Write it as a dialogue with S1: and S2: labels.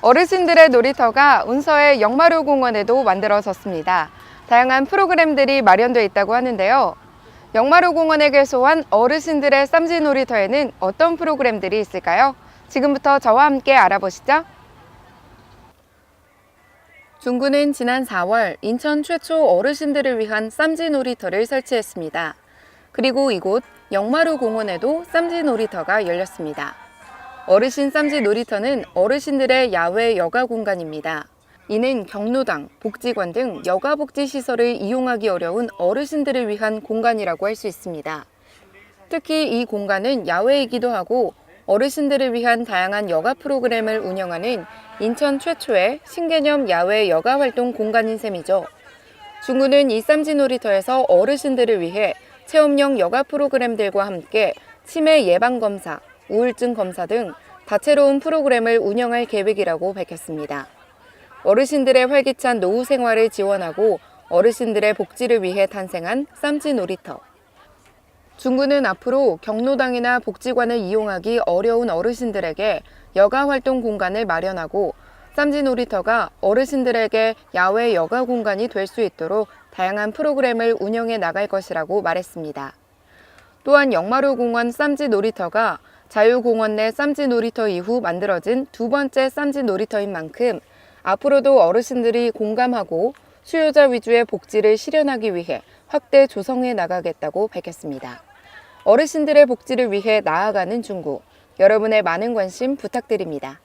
S1: 어르신들의 놀이터가 운서의 영마루 공원에도 만들어졌습니다. 다양한 프로그램들이 마련되어 있다고 하는데요. 영마루 공원에 개소한 어르신들의 쌈지 놀이터에는 어떤 프로그램들이 있을까요? 지금부터 저와 함께 알아보시죠. 중구는 지난 4월 인천 최초 어르신들을 위한 쌈지 놀이터를 설치했습니다. 그리고 이곳 영마루 공원에도 쌈지 놀이터가 열렸습니다. 어르신 쌈지 놀이터는 어르신들의 야외 여가 공간입니다. 이는 경로당, 복지관 등 여가 복지 시설을 이용하기 어려운 어르신들을 위한 공간이라고 할 수 있습니다. 특히 이 공간은 야외이기도 하고 어르신들을 위한 다양한 여가 프로그램을 운영하는 인천 최초의 신개념 야외 여가 활동 공간인 셈이죠. 중구는 이 쌈지 놀이터에서 어르신들을 위해 체험형 여가 프로그램들과 함께 치매 예방 검사, 우울증 검사 등 다채로운 프로그램을 운영할 계획이라고 밝혔습니다. 어르신들의 활기찬 노후 생활을 지원하고 어르신들의 복지를 위해 탄생한 쌈지 놀이터. 중구는 앞으로 경로당이나 복지관을 이용하기 어려운 어르신들에게 여가 활동 공간을 마련하고 쌈지 놀이터가 어르신들에게 야외 여가 공간이 될 수 있도록 다양한 프로그램을 운영해 나갈 것이라고 말했습니다. 또한 영마루 공원 쌈지 놀이터가 자유공원 내 쌈지 놀이터 이후 만들어진 두 번째 쌈지 놀이터인 만큼 앞으로도 어르신들이 공감하고 수요자 위주의 복지를 실현하기 위해 확대 조성해 나가겠다고 밝혔습니다. 어르신들의 복지를 위해 나아가는 중구. 여러분의 많은 관심 부탁드립니다.